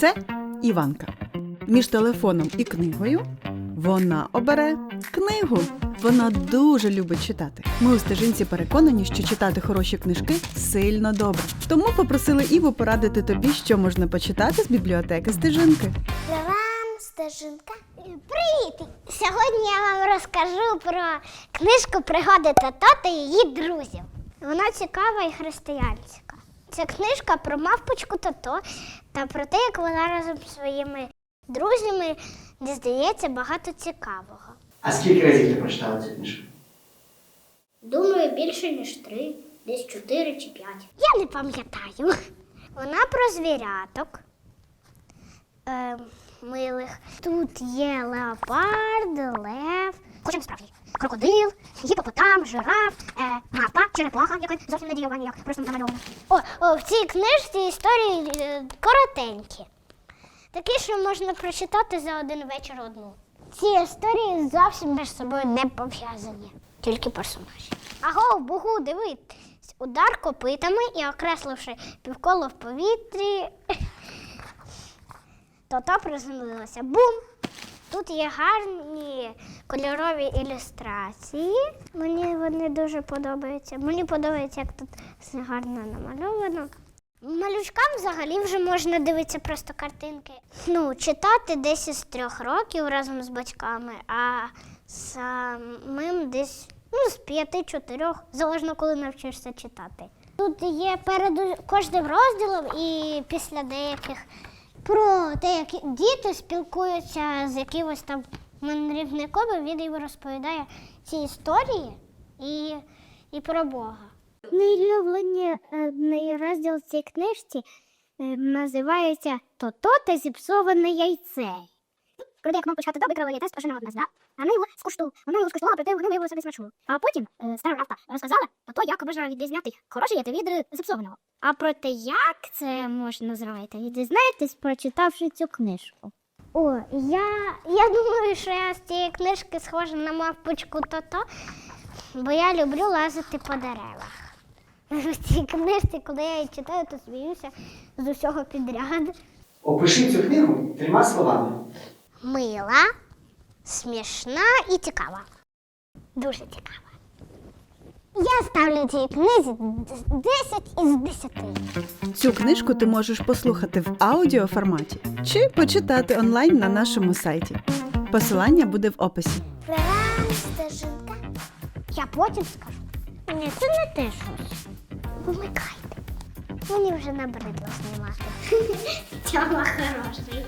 Це Іванка. Між телефоном і книгою вона обере книгу. Вона дуже любить читати. Ми у стежинці переконані, що читати хороші книжки сильно добре. Тому попросили Іву порадити тобі, що можна почитати з бібліотеки стежинки. Вам стежинка. Привіт! Сьогодні я вам розкажу про книжку Пригоди Тото та її друзів. Вона цікава і християнська. Це книжка про мавпочку Тото та про те, як вона разом зі своїми друзями дізнається багато цікавого. А скільки разів ти прочитала цю книжку? Думаю, більше ніж три, десь чотири чи п'ять. Я не пам'ятаю. Вона про звіряток е, милих. Тут є леопард, лев, хоча справді, крокодил, гіпопотам, жираф, е, мавпа, черепаха, яка зовсім не дієва ніяк, просто намальована. О, о, в цій книжці історії е, коротенькі. Такі, що можна прочитати за один вечір одну. Ці історії зовсім між собою не пов'язані, тільки персонажі. Аго, бугу, дивись, удар копитами і окресливши півколо в повітрі, то-то приземлилося. Бум! Тут є гарні кольорові ілюстрації. Мені вони дуже подобаються. Мені подобається, як тут все гарно намальовано. Малючкам взагалі вже можна дивитися просто картинки. Ну, читати десь із трьох років разом з батьками, а самим десь ну, з п'яти-чотирьох, залежно коли навчишся читати. Тут є перед кожним розділом і після деяких про те, як діти спілкуються з якимось там мандрівником, і він їм розповідає ці історії і, і про Бога. Найлюблені розділ цієї книжці е, називається «Тото та зіпсоване яйце. Коли як мавпочка Тото викрала яйце з пташиного гнезда, а вона його скуштувала, вона його скуштувала, проте воно виявилося несмачною. А потім е, стара мавпа розказала Тото, як можна відрізняти хороше яйце від е, зіпсованого. А про те, як це можна зробити, ви прочитавши цю книжку. О, я, я думаю, що я з цієї книжки схожа на мавпочку Тото, бо я люблю лазити по деревах. В цій книжці, коли я її читаю, то сміюся з усього підряд. Опиши цю книгу трьома словами. Мила, смішна і цікава. Дуже цікава. Я ставлю цій книзі 10 із 10. Цю книжку ти можеш послухати в аудіоформаті чи почитати онлайн на нашому сайті. Посилання буде в описі. Стежинка. Я потім скажу. Ні, це не те щось. Вимикайте. Мені вже набридло знімати. Тьома хороший.